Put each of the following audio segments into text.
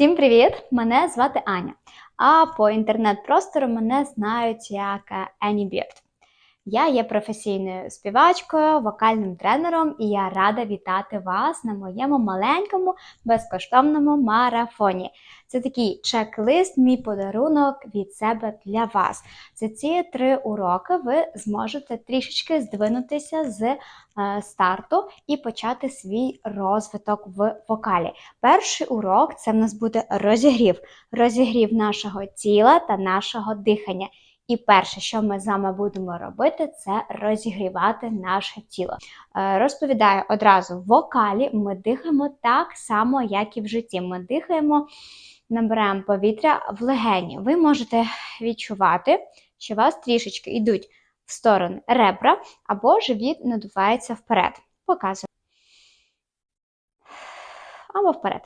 Всім привіт! Мене звати Аня. А по інтернет-простору мене знають як Бірд. Я є професійною співачкою, вокальним тренером, і я рада вітати вас на моєму маленькому безкоштовному марафоні. Це такий чек-лист, мій подарунок від себе для вас. За ці три уроки ви зможете трішечки здвинутися з е, старту і почати свій розвиток в вокалі. Перший урок це в нас буде розігрів, розігрів нашого тіла та нашого дихання. І перше, що ми з вами будемо робити, це розігрівати наше тіло. Е, Розповідаю одразу, в вокалі ми дихаємо так само, як і в житті. Ми дихаємо, набираємо повітря в легені. Ви можете відчувати, що у вас трішечки йдуть в сторони ребра або живіт надувається вперед. Показую. Або вперед.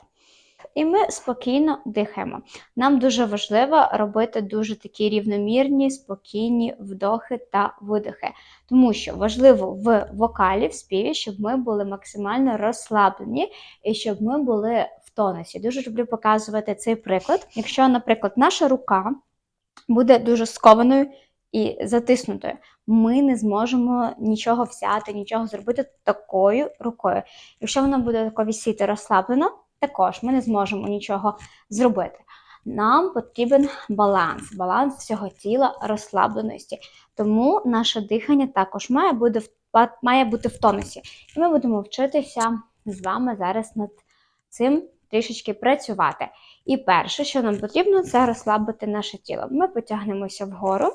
І ми спокійно дихаємо. Нам дуже важливо робити дуже такі рівномірні, спокійні вдохи та видихи. Тому що важливо в вокалі, в співі, щоб ми були максимально розслаблені і щоб ми були в тонусі. Дуже люблю показувати цей приклад. Якщо, наприклад, наша рука буде дуже скованою і затиснутою, ми не зможемо нічого взяти, нічого зробити такою рукою. Якщо вона буде тако вісіти розслаблено, також ми не зможемо нічого зробити. Нам потрібен баланс, баланс всього тіла, розслабленості. Тому наше дихання також має бути в, має бути в тонусі. І ми будемо вчитися з вами зараз над цим трішечки працювати. І перше, що нам потрібно, це розслабити наше тіло. Ми потягнемося вгору.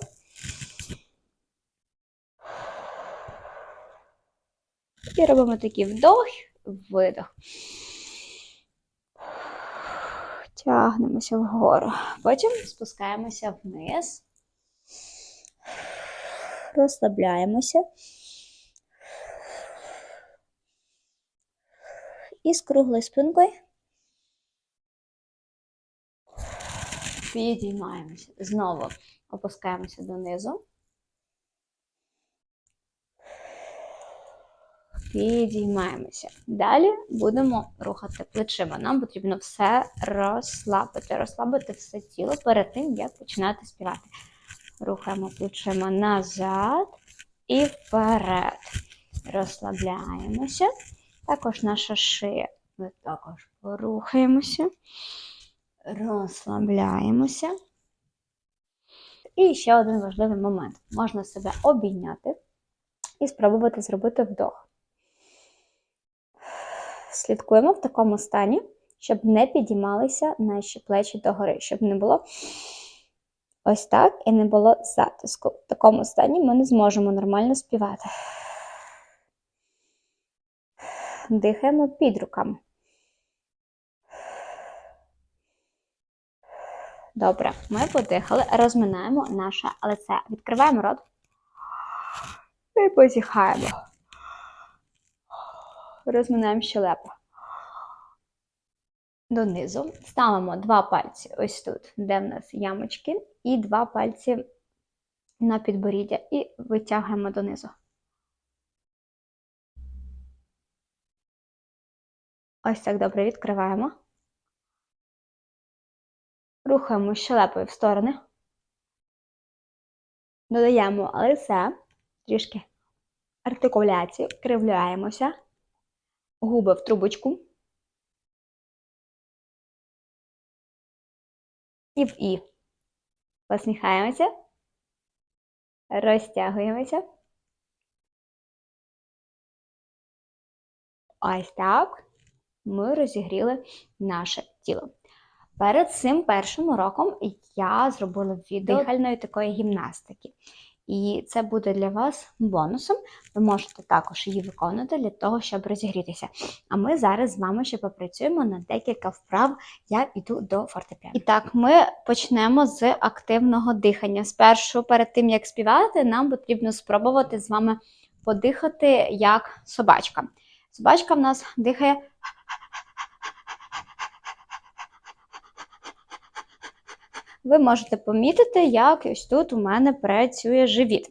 І робимо такий вдох, видох. Тягнемося вгору. Потім спускаємося вниз, розслабляємося. І з круглою спинкою підіймаємося. Знову опускаємося донизу. Підіймаємося. Далі будемо рухати плечима. Нам потрібно все розслабити, розслабити все тіло перед тим, як починати співати. Рухаємо плечима назад і вперед. Розслабляємося. Також наша шия. Ми також порухаємося, розслабляємося. І ще один важливий момент. Можна себе обійняти і спробувати зробити вдох слідкуємо в такому стані, щоб не підіймалися наші плечі догори, щоб не було ось так і не було затиску. В такому стані ми не зможемо нормально співати. Дихаємо під руками. Добре, ми подихали, розминаємо наше лице. Відкриваємо рот і позіхаємо розминаємо щелепу. Донизу. Ставимо два пальці ось тут, де в нас ямочки, і два пальці на підборіддя і витягуємо донизу. Ось так добре відкриваємо. Рухаємо щелепою в сторони. Додаємо лице, трішки артикуляцію, кривляємося губи в трубочку. І в І. Посміхаємося, розтягуємося. Ось так ми розігріли наше тіло. Перед цим першим уроком я зробила відео дихальної такої гімнастики. І це буде для вас бонусом. Ви можете також її виконувати для того, щоб розігрітися. А ми зараз з вами ще попрацюємо на декілька вправ. Я йду до фортепіано. І так, ми почнемо з активного дихання. Спершу, перед тим як співати, нам потрібно спробувати з вами подихати як собачка. Собачка в нас дихає. Ви можете помітити, як ось тут у мене працює живіт.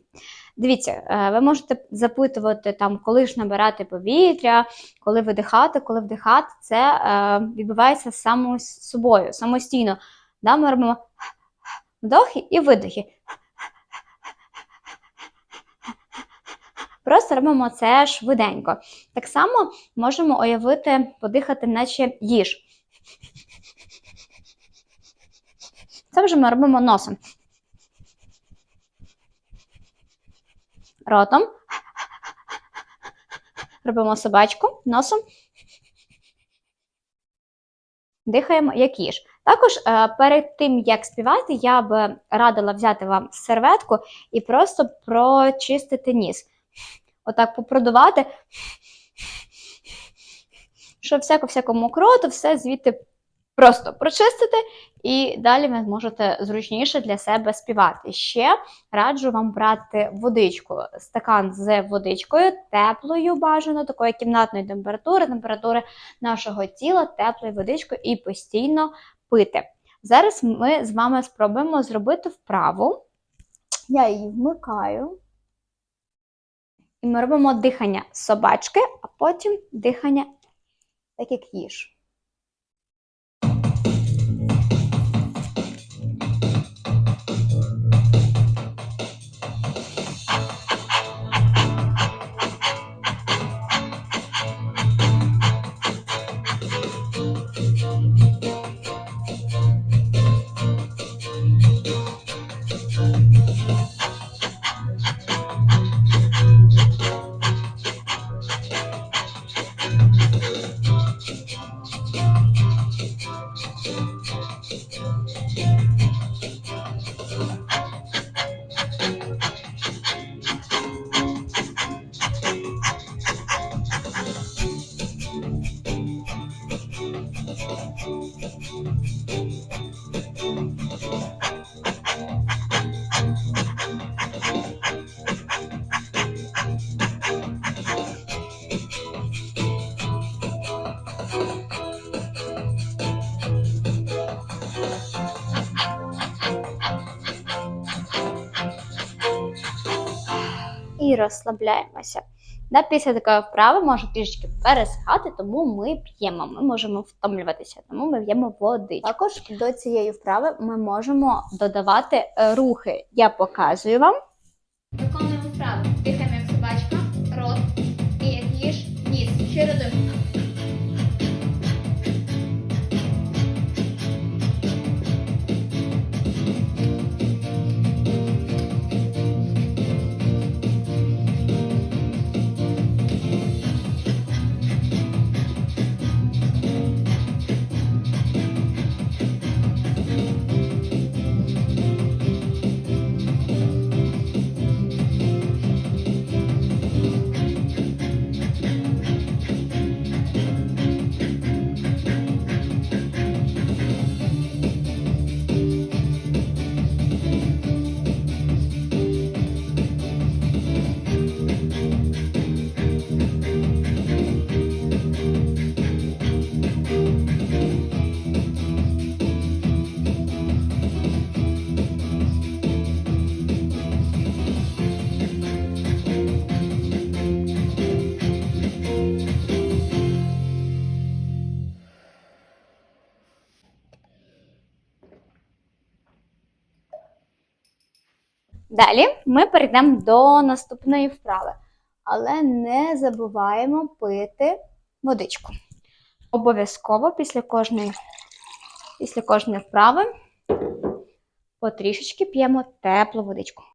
Дивіться, е, ви можете запитувати там, коли ж набирати повітря, коли видихати, коли вдихати. Це е, відбувається само з собою, самостійно. Да, ми робимо вдохи і видохи. Просто робимо це швиденько. Так само можемо уявити, подихати, наче їж. Це вже ми робимо носом. Ротом. Робимо собачку носом. Дихаємо як їж. Також е, перед тим, як співати, я б радила взяти вам серветку і просто прочистити ніс. Отак попродувати, щоб всяко всяку мокроту, все звідти просто прочистити, і далі ви зможете зручніше для себе співати. Ще раджу вам брати водичку, стакан з водичкою, теплою, бажано, такої кімнатної температури, температури нашого тіла, теплою водичкою і постійно пити. Зараз ми з вами спробуємо зробити вправу. Я її вмикаю. І ми робимо дихання собачки, а потім дихання так як їж. І розслабляємося. Да, після такої вправи може трішечки пересихати, тому ми п'ємо. Ми можемо втомлюватися, тому ми п'ємо води. Також до цієї вправи ми можемо додавати е, рухи. Я показую вам. Виконуємо вправу. Далі ми перейдемо до наступної вправи, але не забуваємо пити водичку. Обов'язково після кожної, після кожної вправи потрішечки п'ємо теплу водичку.